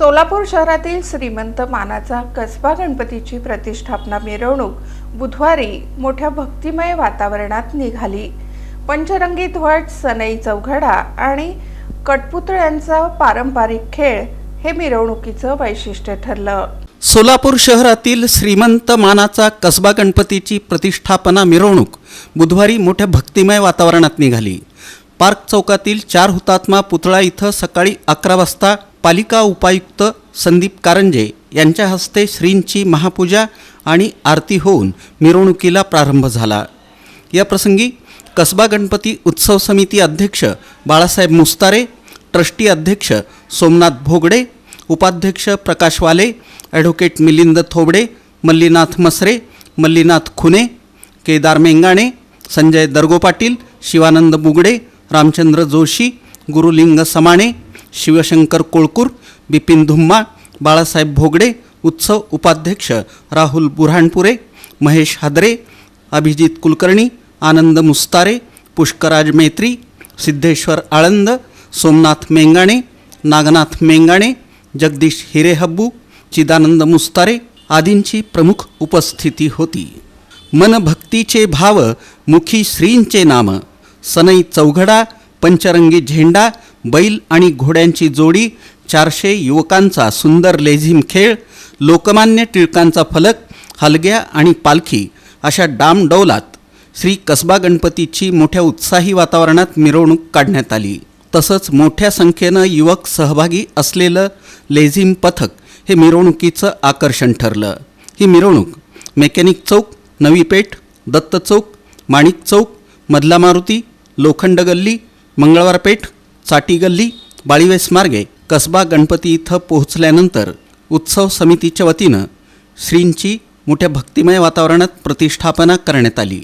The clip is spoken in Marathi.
सोलापूर शहरातील श्रीमंत मानाचा कसबा गणपतीची प्रतिष्ठापना मिरवणूक बुधवारी मोठ्या भक्तिमय वातावरणात निघाली. पंचरंगी ध्वज सनई चौघडा आणि कटपुतळ्यांचा पारंपरिक खेळ हे मिरवणुकीचं वैशिष्ट्य ठरलं. सोलापूर शहरातील श्रीमंत मानाचा कसबा गणपतीची प्रतिष्ठापना मिरवणूक बुधवारी मोठ्या भक्तिमय वातावरणात निघाली. पार्क चौकातील चार हुतात्मा पुतळा इथं सकाळी अकरा वाजता पालिका उपायुक्त संदीप कारंजे यांच्या हस्ते श्रींची महापूजा आणि आरती होऊन मिरवणुकीला प्रारंभ झाला. या प्रसंगी कसबा गणपती उत्सव समिती अध्यक्ष बाळासाहेब मुस्तारे ट्रस्टी अध्यक्ष सोमनाथ भोगडे उपाध्यक्ष प्रकाश वाले ॲडव्होकेट मिलिंद थोबडे मल्लीनाथ मसरे मल्लीनाथ खुने केदार मेंगाणे संजय दर्गो पाटील शिवानंद बुगडे रामचंद्र जोशी गुरुलिंग समाणे शिवशंकर कोळकूर बिपिन धुम्मा बाळासाहेब भोगडे उत्सव उपाध्यक्ष राहुल बुऱ्हाणपुरे महेश हादरे अभिजित कुलकर्णी आनंद मुस्तारे पुष्कराज मेत्री सिद्धेश्वर आळंद सोमनाथ मेंगाणे नागनाथ मेंगाणे जगदीश हिरेहब्बू चिदानंद मुस्तारे आदींची प्रमुख उपस्थिती होती. मन भक्तीचे भाव मुखी श्रींचे नाम सनई चौघडा पंचरंगी झेंडा बैल आणि घोड्यांची जोडी चारशे युवकांचा सुंदर लेझिम खेळ लोकमान्य टिळकांचा फलक हलग्या आणि पालखी अशा डामडौलात श्री कसबा गणपतीची मोठ्या उत्साही वातावरणात मिरवणूक काढण्यात आली. तसंच मोठ्या संख्येनं युवक सहभागी असलेलं लेझिम पथक हे मिरवणुकीचं आकर्षण ठरलं. ही मिरवणूक मेकॅनिक चौक नवी पेठ दत्त चौक माणिक चौक मधला मारुती लोखंड गल्ली मंगळवार पेठ चाटी गल्ली बाळीवेस मार्गे कसबा गणपती इथं पोहोचल्यानंतर उत्सव समितीच्या वतीनं श्रींची मोठ्या भक्तिमय वातावरणात प्रतिष्ठापना करण्यात आली.